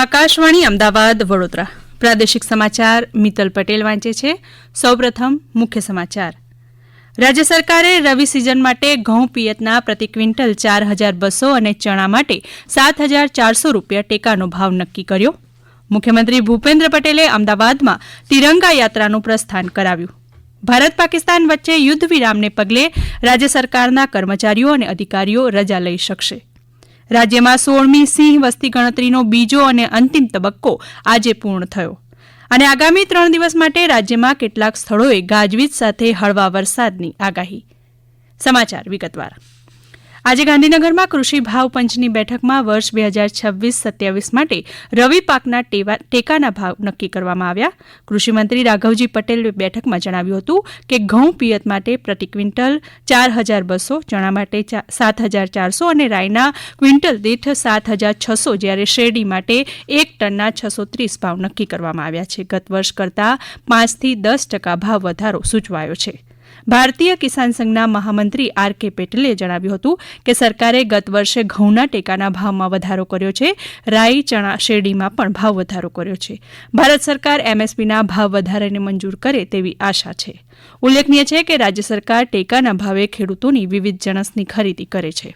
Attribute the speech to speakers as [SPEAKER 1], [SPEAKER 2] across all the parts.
[SPEAKER 1] આકાશવાણી અમદાવાદ વડોદરા પ્રાદેશિક સમાચાર મિતલ પટેલ વાંચે છે સૌપ્રથમ મુખ્ય સમાચાર રાજ્ય સરકારે રવિ સિઝન માટે ઘઉં પિયતના પ્રતિ ક્વિન્ટલ ચાર હજાર બસો અને ચણા માટે સાત હજાર ચારસો રૂપિયા ટેકાનો ભાવ નક્કી કર્યો મુખ્યમંત્રી ભૂપેન્દ્ર પટેલે અમદાવાદમાં તિરંગા યાત્રાનું પ્રસ્થાન કરાવ્યું ભારત પાકિસ્તાન વચ્ચે યુદ્ધ વિરામને પગલે રાજ્ય સરકારના કર્મચારીઓ અને અધિકારીઓ રજા લઈ શકશે રાજ્યમાં સોળમી સિંહ વસ્તી ગણતરીનો બીજો અને અંતિમ તબક્કો આજે પૂર્ણ થયો અને આગામી ત્રણ દિવસ માટે રાજ્યમાં કેટલાક સ્થળોએ ગાજવીજ સાથે હળવા વરસાદની આગાહી સમાચાર વિગતવાર આજે ગાંધીનગરમાં કૃષિ ભાવ પંચની બેઠકમાં વર્ષ બે હજાર છવ્વીસ સત્યાવીસ માટે રવિ પાકના ટેકાના ભાવ નક્કી કરવામાં આવ્યા કૃષિમંત્રી રાઘવજી પટેલે બેઠકમાં જણાવ્યું હતું કે ઘઉં પિયત માટે પ્રતિ ક્વિન્ટલ ચાર હજાર બસો ચણા માટે સાત હજાર ચારસો અને રાયના ક્વિન્ટલ દીઠ સાત હજાર છસો જ્યારે શેરડી માટે એક ટનના છસો ત્રીસ ભાવ નક્કી કરવામાં આવ્યા છે ગત વર્ષ કરતાં પાંચથી દસ ટકા ભાવ વધારો સૂચવાયો છે ભારતીય કિસાન સંઘના મહામંત્રી આર કે પેટલે જણાવ્યું હતું કે સરકારે ગત વર્ષે ઘઉંના ટેકાના ભાવમાં વધારો કર્યો છે રાઈ ચણા શેરડીમાં પણ ભાવ વધારો કર્યો છે ભારત સરકાર એમએસપીના ભાવ વધારાને મંજૂર કરે તેવી આશા છે ઉલ્લેખનીય છે કે રાજ્ય સરકાર ટેકાના ભાવે ખેડૂતોની વિવિધ જણસની ખરીદી કરે છે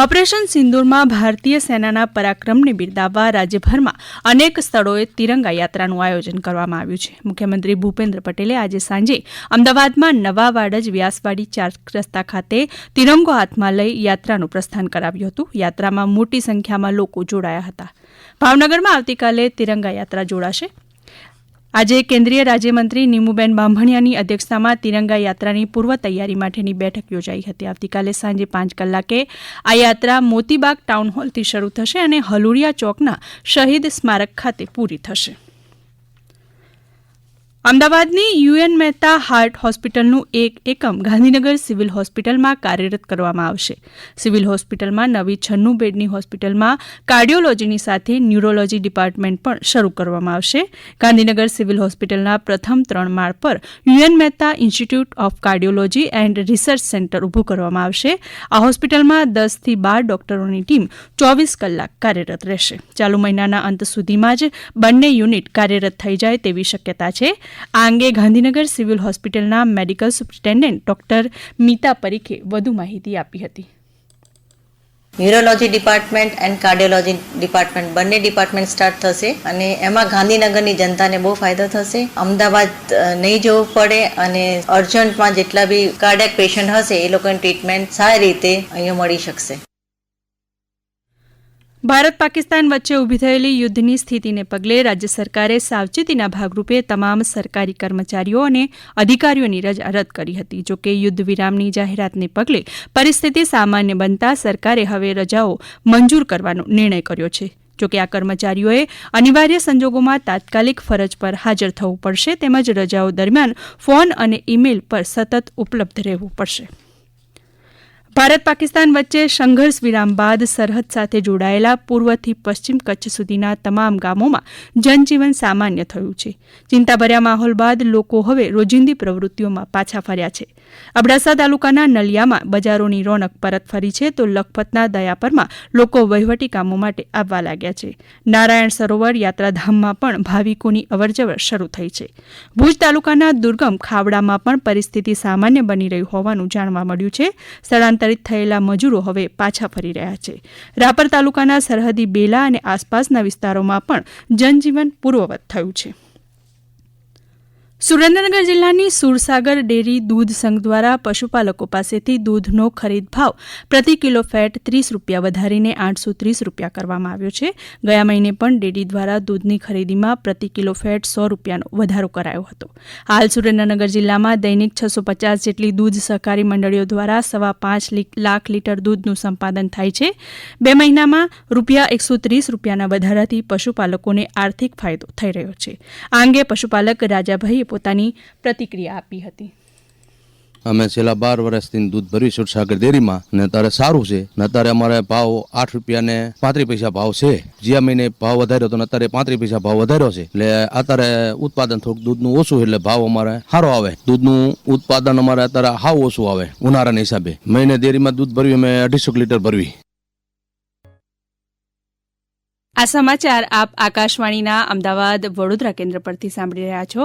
[SPEAKER 1] ઓપરેશન સિંદુરમાં ભારતીય સેનાના પરાક્રમને બિરદાવવા રાજ્યભરમાં અનેક સ્થળોએ તિરંગા યાત્રાનું આયોજન કરવામાં આવ્યું છે મુખ્યમંત્રી ભૂપેન્દ્ર પટેલે આજે સાંજે અમદાવાદમાં નવા વાડજ વ્યાસવાડી ચાર રસ્તા ખાતે તિરંગો હાથમાં લઈ યાત્રાનું પ્રસ્થાન કરાવ્યું હતું યાત્રામાં મોટી સંખ્યામાં લોકો જોડાયા હતા ભાવનગરમાં આવતીકાલે તિરંગા યાત્રા જોડાશે આજે કેન્દ્રીય રાજ્યમંત્રી નિમુબેન બાંભણિયાની અધ્યક્ષતામાં તિરંગા યાત્રાની પૂર્વ તૈયારી માટેની બેઠક યોજાઈ હતી આવતીકાલે સાંજે પાંચ કલાકે આ યાત્રા મોતીબાગ ટાઉન હોલથી શરૂ થશે અને હલુડિયા ચોકના શહીદ સ્મારક ખાતે પૂરી થશે અમદાવાદની યુએન મહેતા હાર્ટ હોસ્પિટલનું એક એકમ ગાંધીનગર સિવિલ હોસ્પિટલમાં કાર્યરત કરવામાં આવશે સિવિલ હોસ્પિટલમાં નવી છન્નું બેડની હોસ્પિટલમાં કાર્ડિયોલોજીની સાથે ન્યુરોલોજી ડિપાર્ટમેન્ટ પણ શરૂ કરવામાં આવશે ગાંધીનગર સિવિલ હોસ્પિટલના પ્રથમ ત્રણ માળ પર UN Mehta institute of cardiology and research centre ઊભું કરવામાં આવશે આ હોસ્પિટલમાં દસથી બાર ડોક્ટરોની ટીમ ચોવીસ કલાક કાર્યરત રહેશે ચાલુ મહિનાના અંત સુધીમાં જ બંને યુનિટ કાર્યરત થઈ જાય તેવી શક્યતા છે આ અંગે ગાંધીનગર સિવિલ હોસ્પિટલના મેડિકલ સુપ્રિન્ટેન્ડન્ટ ડોક્ટર મીતા પરીખે વધુ માહિતી આપી હતી
[SPEAKER 2] neurology department and cardiology department બંને ડિપાર્ટમેન્ટ સ્ટાર્ટ થશે અને એમાં ગાંધીનગરની જનતાને બહુ ફાયદો થશે અમદાવાદ નહીં જવું પડે અને અર્જન્ટમાં જેટલા બી કાર્ડિયાક પેશન્ટ હશે એ લોકોની ટ્રીટમેન્ટ સારી રીતે અહીંયા મળી શકશે
[SPEAKER 1] ભારત પાકિસ્તાન વચ્ચે ઊભી થયેલી યુદ્ધની સ્થિતિને પગલે રાજ્ય સરકારે સાવચેતીના ભાગરૂપે તમામ સરકારી કર્મચારીઓ અને અધિકારીઓની રજા રદ કરી હતી જોકે યુદ્ધ વિરામની જાહેરાતને પગલે પરિસ્થિતિ સામાન્ય બનતા સરકારે હવે રજાઓ મંજૂર કરવાનો નિર્ણય કર્યો છે જોકે આ કર્મચારીઓએ અનિવાર્ય સંજોગોમાં તાત્કાલિક ફરજ પર હાજર થવું પડશે તેમજ રજાઓ દરમિયાન ફોન અને ઇમેલ પર સતત ઉપલબ્ધ રહેવું પડશે ભારત પાકિસ્તાન વચ્ચે સંઘર્ષ વિરામ બાદ સરહદ સાથે જોડાયેલા પૂર્વથી પશ્ચિમ કચ્છ સુધીના તમામ ગામોમાં જનજીવન સામાન્ય થયું છે ચિંતાભર્યા માહોલ બાદ લોકો હવે રોજિંદી પ્રવૃત્તિઓમાં પાછા ફર્યા છે અબડાસા તાલુકાના નલિયામાં બજારોની રોનક પરત ફરી છે તો લખપતના દયાપરમાં લોકો વહીવટી કામો માટે આવવા લાગ્યા છે નારાયણ સરોવર યાત્રાધામમાં પણ ભાવિકોની અવરજવર શરૂ થઈ છે ભુજ તાલુકાના દુર્ગમ ખાવડામાં પણ પરિસ્થિતિ સામાન્ય બની રહી હોવાનું જાણવા મળ્યું છે સ્થળાંતર સ્થળાંતરિત થયેલા મજૂરો હવે પાછા ફરી રહ્યા છે રાપર તાલુકાના સરહદી બેલા અને આસપાસના વિસ્તારોમાં પણ જનજીવન પૂર્વવત થયું છે સુરેન્દ્રનગર જિલ્લાની સુરસાગર ડેરી દૂધ સંઘ દ્વારા પશુપાલકો પાસેથી દૂધનો ખરીદ ભાવ પ્રતિ કિલો ફેટ ત્રીસ રૂપિયા વધારીને આઠસો ત્રીસ રૂપિયા કરવામાં આવ્યો છે ગયા મહિને પણ ડેરી દ્વારા દૂધની ખરીદીમાં પ્રતિ કિલો ફેટ સો રૂપિયાનો વધારો કરાયો હતો હાલ સુરેન્દ્રનગર જિલ્લામાં દૈનિક છસો પચાસ જેટલી દૂધ સહકારી મંડળીઓ દ્વારા સવા પાંચ લાખ લીટર દૂધનું સંપાદન થાય છે બે મહિનામાં રૂપિયા એકસો ત્રીસ રૂપિયાના વધારાથી પશુપાલકોને આર્થિક ફાયદો થઈ રહ્યો છે આ અંગે પશુપાલક રાજાભાઈએ પોતાની પ્રતિક્રિયા આપી હતી
[SPEAKER 3] અમે છેલ્લા બાર વર્ષથી દૂધ ભરી સુરસાગર ડેરીમાં ને અત્યારે સારું છે ને અત્યારે અમારે ભાવ આઠ રૂપિયા ને પાંત્રીસ પૈસા ભાવ છે જ્યાં મહિને ભાવ વધાર્યો તો અત્યારે પાંત્રીસ પૈસા ભાવ વધાર્યો છે એટલે અત્યારે ઉત્પાદન થોડુંક દૂધનું ઓછું એટલે ભાવ અમારે સારો આવે દૂધનું ઉત્પાદન અમારે અત્યારે હાવ ઓછું આવે ઉનાળાના હિસાબે મહિને ડેરીમાં દૂધ ભરવી અમે અઢીસો લીટર ભરવી
[SPEAKER 1] આ સમાચાર આપ આકાશવાણીના અમદાવાદ વડોદરા કેન્દ્ર પરથી સાંભળી રહ્યા છો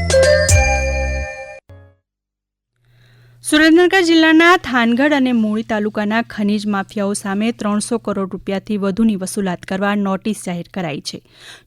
[SPEAKER 1] સુરેન્દ્રનગર જિલ્લાના થાનગઢ અને મૂળી તાલુકાના ખનીજ માફિયાઓ સામે ત્રણસો કરોડ રૂપિયાથી વધુની વસૂલાત કરવા નોટિસ જાહેર કરાઈ છે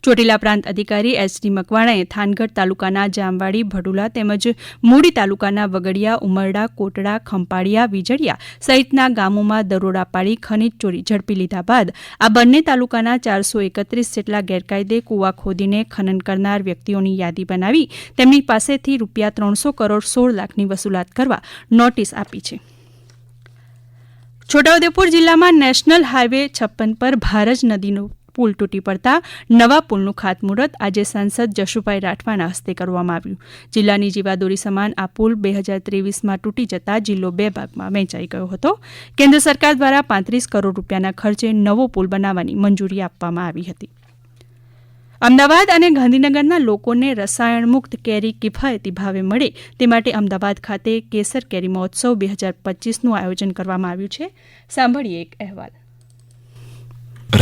[SPEAKER 1] ચોટીલા પ્રાંત અધિકારી એચ ડી મકવાણાએ થાનગઢ તાલુકાના જામવાડી ભડુલા તેમજ મૂળી તાલુકાના વગડિયા ઉમરડા કોટડા ખંપાળિયા વિજળિયા સહિતના ગામોમાં દરોડા પાડી ખનીજ ચોરી ઝડપી લીધા બાદ આ બંને તાલુકાના ચારસો એકત્રીસ જેટલા ગેરકાયદે કુવા ખોદીને ખનન કરનાર વ્યક્તિઓની યાદી બનાવી તેમની પાસેથી રૂપિયા ત્રણસો કરોડ સોળ લાખની વસૂલાત કરવા નોટિસ આપી છે છોટાઉદેપુર જિલ્લામાં નેશનલ હાઇવે છપ્પન પર ભારજ નદીનો પુલ તૂટી પડતા નવા પુલનું ખાતમુહૂર્ત આજે સાંસદ જશુભાઈ રાઠવાના હસ્તે કરવામાં આવ્યું જિલ્લાની જીવાદોરી સમાન આ પુલ બે હજાર ત્રેવીસમાં તૂટી જતા જિલ્લો બે ભાગમાં વહેંચાઈ ગયો હતો કેન્દ્ર સરકાર દ્વારા પાંત્રીસ કરોડ રૂપિયાના ખર્ચે નવો પુલ બનાવવાની મંજૂરી આપવામાં આવી હતી અમદાવાદ અને ગાંધીનગરના લોકોને રસાયણ મુક્ત કેરી કિફાયતી ભાવે મળે તે માટે અમદાવાદ ખાતે કેસર કેરી મહોત્સવ બે હજાર પચીસનું આયોજન કરવામાં આવ્યું છે સાંભળીએ એક અહેવાલ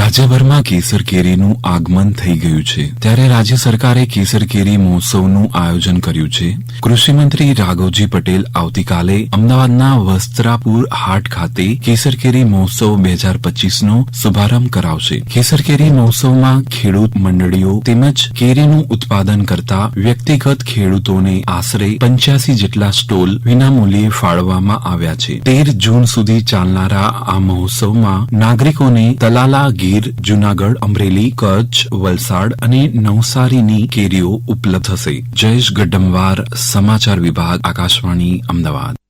[SPEAKER 4] રાજ્યભરમાં કેસર કેરીનું આગમન થઈ ગયું છે ત્યારે રાજ્ય સરકારે કેસર કેરી મહોત્સવનું આયોજન કર્યું છે કૃષિમંત્રી રાઘવજી પટેલ આવતીકાલે અમદાવાદના વસ્ત્રાપુર હાટ ખાતે કેસર કેરી મહોત્સવ બે હજાર પચીસનો શુભારંભ કરાવશે કેસર કેરી મહોત્સવમાં ખેડૂત મંડળીઓ તેમજ કેરીનું ઉત્પાદન કરતા વ્યક્તિગત ખેડૂતોને આશરે પંચ્યાસી જેટલા સ્ટોલ વિનામૂલ્યે ફાળવવામાં આવ્યા છે તેર જૂન સુધી ચાલનારા આ મહોત્સવમાં નાગરિકોને તલાલા ગીર જુનાગઢ અમરેલી કચ્છ વલસાડ અને નવસારીની કેરીઓ ઉપલબ્ધ થશે જયેશ ગડ્ડમવાર સમાચાર વિભાગ આકાશવાણી અમદાવાદ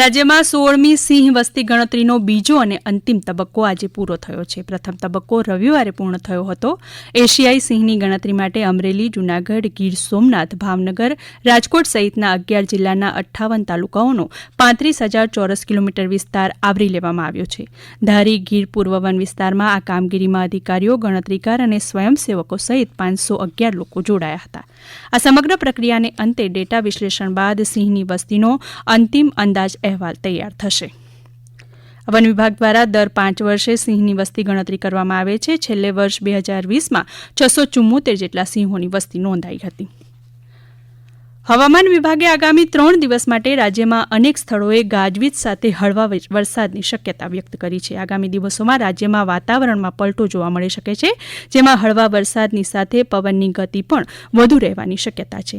[SPEAKER 1] રાજ્યમાં સોળમી સિંહ વસ્તી ગણતરીનો બીજો અને અંતિમ તબક્કો આજે પૂરો થયો છે પ્રથમ તબક્કો રવિવારે પૂર્ણ થયો હતો એશિયાઈ સિંહની ગણતરી માટે અમરેલી જૂનાગઢ ગીર સોમનાથ ભાવનગર રાજકોટ સહિતના અગિયાર જિલ્લાના અઠ્ઠાવન તાલુકાઓનો પાંત્રીસ હજાર ચોરસ કિલોમીટર વિસ્તાર આવરી લેવામાં આવ્યો છે ધારી ગીર પૂર્વ વન વિસ્તારમાં આ કામગીરીમાં અધિકારીઓ ગણતરીકાર અને સ્વયંસેવકો સહિત પાંચસો અગિયાર લોકો જોડાયા હતા આ સમગ્ર પ્રક્રિયાને અંતે ડેટા વિશ્લેષણ બાદ સિંહની વસ્તીનો અંતિમ અંદાજ અહેવાલ તૈયાર થશે વન વિભાગ દ્વારા દર પાંચ વર્ષે સિંહની વસ્તી ગણતરી કરવામાં આવે છે છેલ્લે વર્ષ બે હજાર વીસમાં છસો ચુમ્મોતેર જેટલા સિંહોની વસ્તી નોંધાઈ હતી હવામાન વિભાગે આગામી ત્રણ દિવસ માટે રાજ્યમાં અનેક સ્થળોએ ગાજવીજ સાથે હળવા વરસાદની શક્યતા વ્યક્ત કરી છે આગામી દિવસોમાં રાજ્યમાં વાતાવરણમાં પલટો જોવા મળી શકે છે જેમાં હળવા વરસાદની સાથે પવનની ગતિ પણ વધુ રહેવાની શક્યતા છે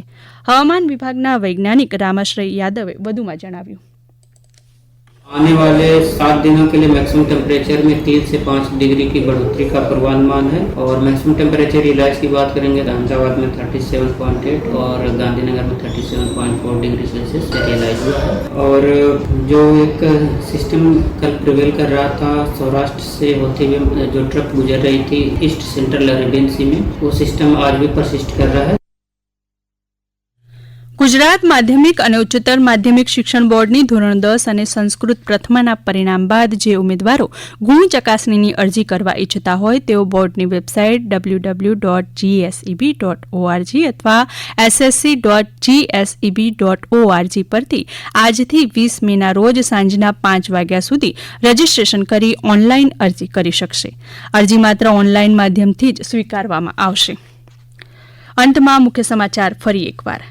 [SPEAKER 1] હવામાન વિભાગના વૈજ્ઞાનિક રામાશ્રય યાદવે વધુમાં જણાવ્યું
[SPEAKER 5] आने वाले सात दिनों के लिए मैक्सिमम टेम्परेचर में तीन से पाँच डिग्री की बढ़ोतरी का पूर्वानुमान है और मैक्सिमम टेम्परेचर इलाज की बात करेंगे तो अहमदाबाद में 37.8 और गांधीनगर में 37.4 डिग्री सेल्सियस इलाज हुआ है और जो एक सिस्टम कल प्रिवेल कर रहा था सौराष्ट्र से होते हुए जो ट्रक गुजर रही थी ईस्ट सेंट्रल अरेबियन सी में वो सिस्टम आज भी परसिस्ट कर रहा है
[SPEAKER 1] ગુજરાત માધ્યમિક અને ઉચ્ચતર માધ્યમિક શિક્ષણ બોર્ડની ધોરણ દસ અને સંસ્કૃત પ્રથમાના પરિણામ બાદ જે ઉમેદવારો ગુણ ચકાસણીની અરજી કરવા ઇચ્છતા હોય તેઓ બોર્ડની website W W dot GSEB dot ORG અથવા SSC dot GSEB dot ORG પરથી આજથી વીસ મેના રોજ સાંજના પાંચ વાગ્યા સુધી રજીસ્ટ્રેશન કરી ઓનલાઈન અરજી કરી શકશે અરજી માત્ર ઓનલાઇન માધ્યમથી જ સ્વીકારવામાં આવશે અંતમાં મુખ્ય સમાચાર ફરી એકવાર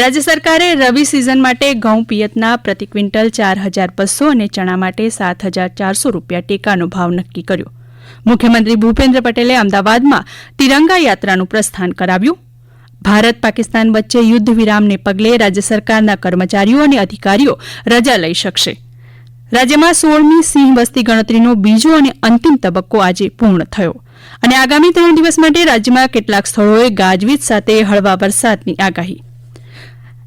[SPEAKER 1] રાજ્ય સરકારે રવિ સિઝન માટે ઘઉં પિયતના પ્રતિ ક્વિન્ટલ ચાર હજાર બસો અને ચણા માટે સાત હજાર ચારસો રૂપિયા ટેકાનો ભાવ નક્કી કર્યો મુખ્યમંત્રી ભૂપેન્દ્ર પટેલે અમદાવાદમાં તિરંગા યાત્રાનું પ્રસ્થાન કરાવ્યું ભારત પાકિસ્તાન વચ્ચે યુદ્ધ વિરામને પગલે રાજ્ય સરકારના કર્મચારીઓ અને અધિકારીઓ રજા લઈ શકશે રાજ્યમાં સોળમી સિંહ વસ્તી ગણતરીનો બીજો અને અંતિમ તબક્કો આજે પૂર્ણ થયો અને આગામી ત્રણ દિવસ માટે રાજ્યમાં કેટલાક સ્થળોએ ગાજવીજ સાથે હળવા વરસાદની આગાહી